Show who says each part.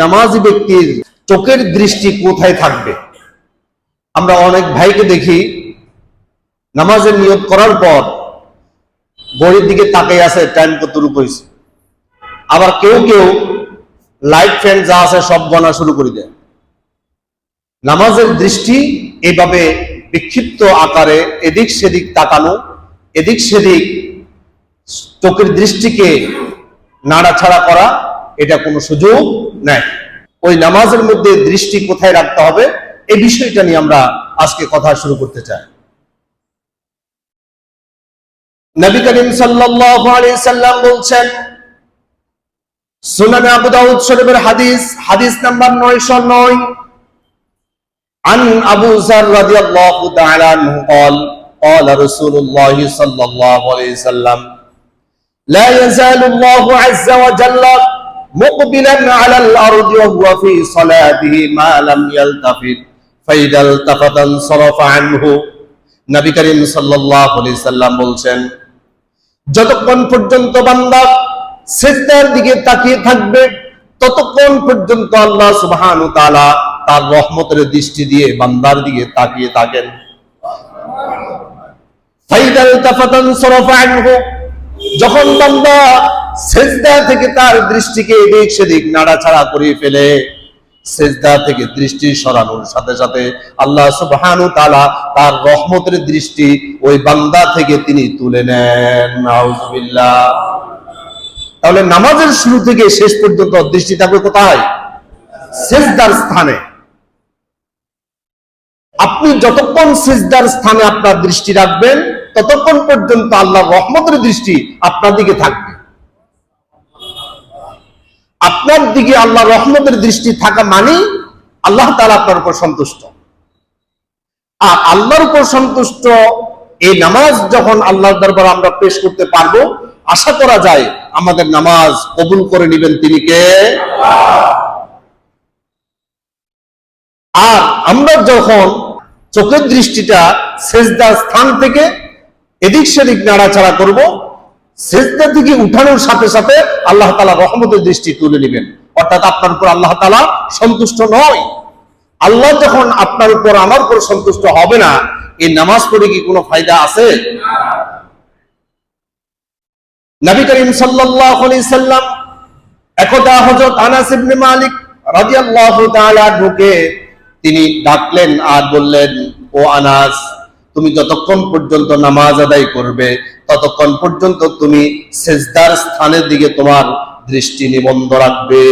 Speaker 1: নামাজি ব্যক্তির চোখের দৃষ্টি কোথায় থাকবে? আমরা অনেক ভাইকে দেখি নামাজের নিয়ত করার পর ঘড়ির দিকে তাকিয়ে আছে, টাইম কতটুকু হয়েছে আবার কেউ কেউ লাইট ফ্যান যা আছে সব গণা শুরু করে দেয়। নামাজের দৃষ্টি এইভাবে বিক্ষিপ্ত আকারে এদিক সেদিক তাকানো, এদিক সেদিক চোখের দৃষ্টিকে নাড়াছাড়া করা, এটা কোনো সুযোগ নেই ওই নামাজের মধ্যে দৃষ্টি কোথায় রাখতে হবে এই বিষয়টা নিয়ে আমরা আজকে কথা শুরু করতে চাই নবী করিম সাল্লাল্লাহু আলাইহি সাল্লাম বলছেন সুনানে আবু দাউদ শরীফের হাদিস হাদিস নাম্বার 909 عن أبو ذر رضي الله تعالى عنه قال قال رسول الله صلى الله عليه وسلم لا يزال الله عز وجل مقبلا على الأرض وهو في صلاته ما لم يلتفت فإذا التفت انصرف عنه নবী করিম সাল্লাল্লাহু আলাইহি সাল্লাম বলছেন যতক্ষণ পর্যন্ত বান্দা সিজদার দিকে তাকিয়ে থাকবে ততক্ষণ পর্যন্ত আল্লাহ সুবহানাহু ওয়া তাআলা তার রহমতের দৃষ্টি দিয়ে বান্দার দিকে তাকিয়ে থাকেন ফাইদাল তাফাতান সরাফা আনহু যখন বান্দা সেজদা থেকে তার দৃষ্টিকে এদিক সেদিক নাড়াছাড়া করে ফেলে। সেজদা থেকে দৃষ্টি সরানোর সাথে সাথে আল্লাহ সুবহানাহু তাআলা তার রহমতের দৃষ্টি ওই বান্দা থেকে তিনি তুলে নেন। তাহলে নামাজের শুরু থেকে শেষ পর্যন্ত দৃষ্টি থাকবে কোথায়? সেজদার স্থানে। আপনি যতক্ষণ সেজদার স্থানে আপনার দৃষ্টি রাখবেন, ততক্ষণ পর্যন্ত আল্লাহ রহমতের দৃষ্টি আপনার দিকে থাকবে। আপনার দিকে আল্লাহ রহমতের দৃষ্টি থাকা মানে আল্লাহ তাআলা আপনার উপর সন্তুষ্ট। আর আল্লাহর উপর সন্তুষ্ট এই নামাজ যখন আল্লাহর দরবার আমরা পেশ করতে পারব, আশা করা যায় আমাদের নামাজ কবুল করে নেবেন তিনি কে? আর আমরা যখন চোখের দৃষ্টিটা সেজদার স্থান থেকে এদিক সেদিক নাড়াচাড়া করব সেজদা থেকে উঠানোর সাথে সাথে আল্লাহ তালা রহমতের দৃষ্টি তুলে নেবেন। অর্থাৎ আপনার উপর আল্লাহ তালা সন্তুষ্ট নয়। আল্লাহ যখন আপনার উপর আমার উপর সন্তুষ্ট হবে না, এই নামাজ পড়ে কি কোনো ফায়দা আছে? নবী করিম সাল্লাম একদা হযরত আনাস ইবনে মালিক রাদিয়াল্লাহু তাআলা ঢুকে তিনি ডাকলেন আর বললেন, ও আনাস তুমি যতক্ষণ পর্যন্ত নামাজ আদায় করবে, ততক্ষণ পর্যন্ত তুমি সেজদার স্থানের দিকে তোমার দৃষ্টি নিবন্ধ রাখবে।